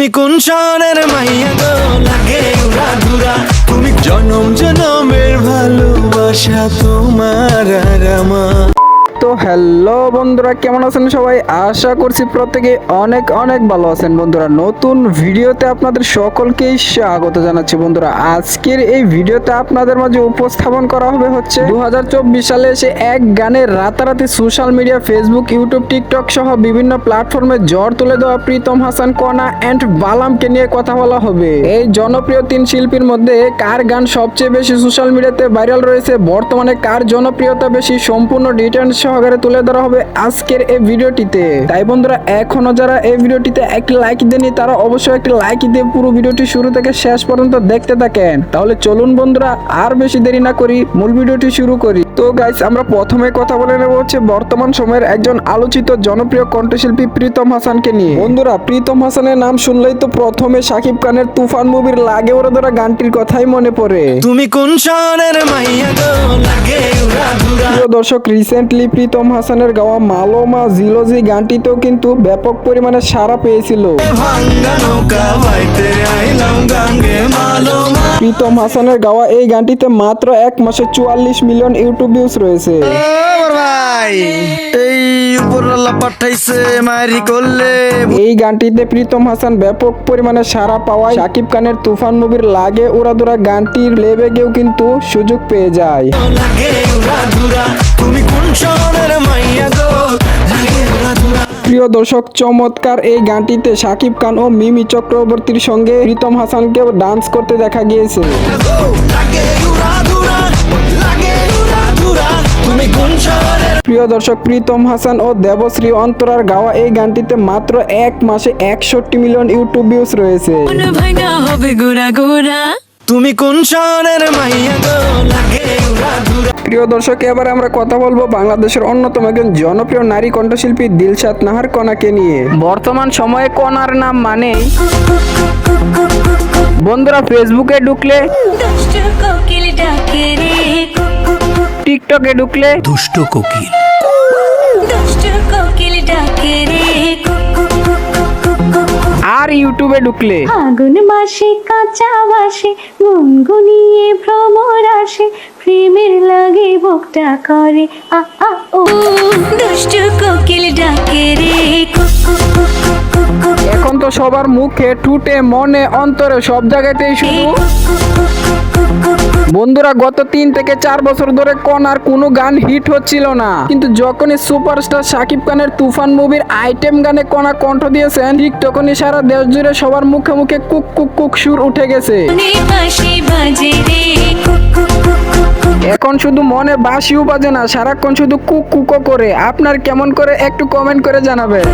তুমি কোন শহরের মাইয়া গো? লাগে উড়া ধুরা। তুমি জনম জনমের ভালোবাসা তোমার আর আমার। হ্যালো বন্ধুরা, কেমন আছেন সবাই? আশা করছি প্রত্যেকে অনেক অনেক ভালো আছেন বন্ধুরা। নতুন ভিডিওতে আপনাদের সকলকেই স্বাগত জানাচ্ছি বন্ধুরা। আজকের এই ভিডিওতে আপনাদের মাঝে উপস্থাপন করা হবে হচ্ছে দু হাজার চব্বিশ সালে এসে এক গানে রাতারাতি social media, Facebook, YouTube, TikTok সহ বিভিন্ন প্ল্যাটফর্মে জ্বর তুলে দেওয়া প্রীতম হাসান, কনা অ্যান্ড বালামকে নিয়ে কথা বলা হবে। এই জনপ্রিয় তিন শিল্পীর মধ্যে কার গান সবচেয়ে বেশি সোশ্যাল মিডিয়াতে ভাইরাল রয়েছে? বর্তমানে কার জনপ্রিয়তা বেশি? সম্পূর্ণ রিটার্ন সহকারে তুলে ধরা হবে আজকের এই ভিডিওটিতে। তাই বন্ধুরা এখনও যারা এই ভিডিওটিতে একটি লাইক দেননি তারা অবশ্যই একটি লাইক দিয়ে পুরো ভিডিওটি শুরু থেকে শেষ পর্যন্ত দেখতে থাকেন। তাহলে চলুন বন্ধুরা আর বেশি দেরি না করি মূল ভিডিওটি শুরু করি। তো গাইস আমরা প্রথমে কথা বলে নেব হচ্ছে বর্তমান সময়ের একজন আলোচিত জনপ্রিয় কণ্ঠশিল্পী প্রীতম হাসানকে নিয়ে। বন্ধুরা প্রীতম হাসানের নাম শুনলেই তো প্রথমে শাকিব খানের তুফান মুভির লাগে ওরা ধরা গানটির কথাই মনে পড়ে। তুমি কোন শহরের মাইয়া গো লাগে দর্শক রিসেন্টলি প্রীতম হাসানের গাওয়া মালোমা জিলোজি গানটিতেও কিন্তু ব্যাপক পরিমাণে সাড়া পেয়েছিল। প্রীতম হাসানের গাওয়া এই গানটিতে মাত্র এক মাসে চুয়াল্লিশ মিলিয়ন ইউটিউব ভিউজ রয়েছে। এই পাঠাইছে মারি করলে। এই গানটিতে প্রীতম হাসান ব্যাপক পরিমাণে সাড়া পাওয়ায় শাকিব খানের তুফান মুভির লাগে উড়াদুরা গানটির লেবেগেও কিন্তু সুযোগ পেয়ে যায়। লাগে তুমি কোন প্রিয় দর্শক, চমৎকার এই গানটিতে শাকিব খান ও মিমি চক্রবর্তীর সঙ্গে প্রীতম হাসানকেও ডান্স করতে দেখা গিয়েছে। প্রিয় দর্শক, প্রীতম হাসান ও দেবশ্রী অন্তরার গাওয়া এই গানটিতে মাত্র এক মাসে একষট্টি মিলিয়ন ইউটিউব ভিউজ রয়েছে। তুমি কোন শহরের মাইয়া গো লাগে? প্রিয় দর্শক এবারে আমরা কথা বলব বাংলাদেশের অন্যতম একজন জনপ্রিয় নারী কণ্ঠশিল্পী দিলশাদ নাহার কণাকে নিয়ে। বর্তমান সময়ে কণার নাম মানে বন্ধুরা ফেসবুকে ঢুকলে দুষ্ট কোকিল ডাকে রে। টিকটকে ঢুকলে দুষ্ট কোকিল। ঢুকলে? আগুন মাসে কাঁচা বাসে গুনগুনিয়ে ভ্রমর আসে। প্রেমের লাগে বুকটা করে আ আ ও। দুষ্ট কোকিল ডাকে রে কুক, এখন তো সবার মুখে টুটে মনে অন্তরে সব জায়গাতেই শুধু। বন্ধুরা গত তিন থেকে চার বছর ধরে কনার কোনো গান হিট হচ্ছিল না কিন্তু যখনই সুপারস্টার শাকিব খানের তুফান মুভির আইটেম গানে কণা কণ্ঠ দিয়েছেন ঠিক তখনই সারা দেশ জুড়ে সবার মুখে মুখে কুক কুক কুক সুর উঠে গেছে কুক, কুক। এখন শুধু মনে বাসিও বাজে না সারাক্ষণ শুধু কুক কুকো করে। আপনার কেমন করে একটু কমেন্ট করে জানাবেন।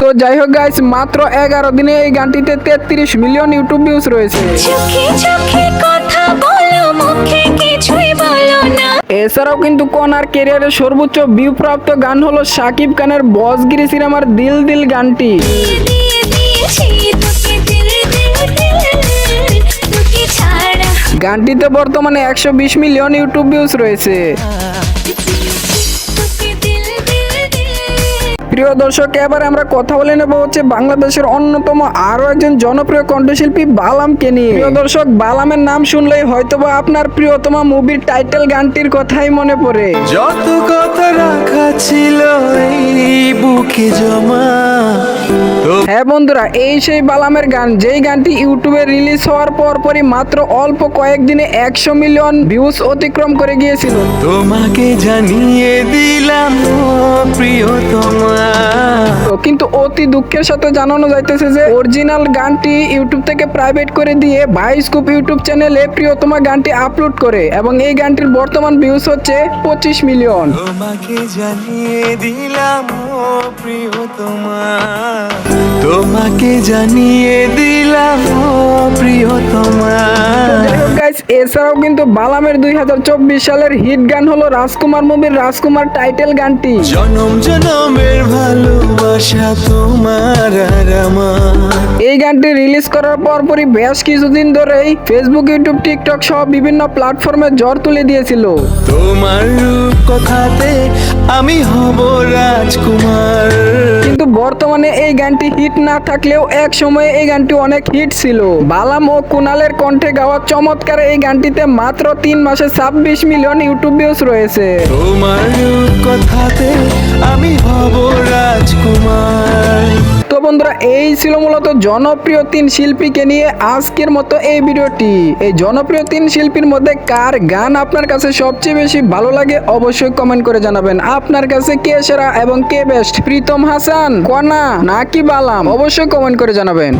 তো যাই হোক গাইস মাত্র এগারো দিনে এই গানটিতে তেত্রিশ মিলিয়ন ইউটিউব ভিউজ রয়েছে। এছাড়াও কিন্তু কনার ক্যারিয়ারের সর্বোচ্চ ভিউ প্রাপ্ত গান হলো শাকিব খানের বসগিরি সিনেমার দিল দিল গানটি। গানটিতে বর্তমানে একশো বিশ মিলিয়ন ইউটিউব ভিউজ রয়েছে। প্রিয় দর্শক এবার আমরা কথা বলে নেব হচ্ছে বাংলাদেশের অন্যতম আরও একজন জনপ্রিয় কণ্ঠশিল্পী বালামকে নিয়ে। প্রিয় দর্শক বালামের নাম শুনলেই হয়তোবা আপনার প্রিয়তমা মুভির টাইটেল গানটির কথাই মনে পড়ে। যত কথা রাখা ছিল এই বুকে জমা। হ্যাঁ বন্ধুরা এই সেই বালামের গান যেই গানটি ইউটিউবে রিলিজ হওয়ার পর পরই মাত্র অল্প কয়েকদিনে একশো মিলিয়ন ভিউজ অতিক্রম করে গিয়েছিল। তোমাকে জানিয়ে দিলাম প্রিয় প্রিয়তমা। তো কিন্তু অতি দুঃখের সাথে জানানো যাইতেছে যে অরিজিনাল গানটি ইউটিউব থেকে প্রাইভেট করে দিয়ে ভাইস্কুপ ইউটিউব চ্যানেলে প্রিয়তমা গানটি আপলোড করে এবং এই গানটির বর্তমান ভিউজ হচ্ছে পঁচিশ মিলিয়ন। তোমাকে জানিয়ে দিলাম প্রিয়তমা। তোমাকে জানিয়ে দিলাম প্রিয়তমা। গাইস এছাড়াও কিন্তু বালামের দুই হাজার চব্বিশ সালের হিট গান হলো রাজকুমার মুভির রাজকুমার টাইটেল গানটি। জনম জনমের ভালোবাসা তোমার আর এই গানটি রিলিজ করার পরপরই বেশ কিছুদিন ধরেই ফেসবুক ইউটিউব টিকটক সহ বিভিন্ন প্ল্যাটফর্মে জ্বর তুলে দিয়েছিল। তোমার রূপ কথাতে আমি হব রাজকুমার। কিন্তু বর্তমানে এই গানটি হিট না থাকলেও এক সময়ে এই গানটি অনেক হিট ছিল। বালাম ও কুনালের কণ্ঠে গাওয়া চমৎকার এই গানটিতে মাত্র তিন মাসে ছাব্বিশ মিলিয়ন ইউটিউব ভিউজ রয়েছে। তোমার কথাতে আমি হব রাজকুমার। তো বন্ধুরা, এই ছিল মূলত জনপ্রিয় তিন শিল্পীকে নিয়ে আজকের মতো এই ভিডিওটি। এই জনপ্রিয় তিন শিল্পীর মধ্যে কার গান আপনার কাছে সবচেয়ে বেশি ভালো লাগে অবশ্যই কমেন্ট করে জানাবেন। আপনার কাছে কে সেরা এবং কে বেস্ট প্রীতম হাসান, কনা নাকি বালাম? অবশ্যই কমেন্ট করে জানাবেন।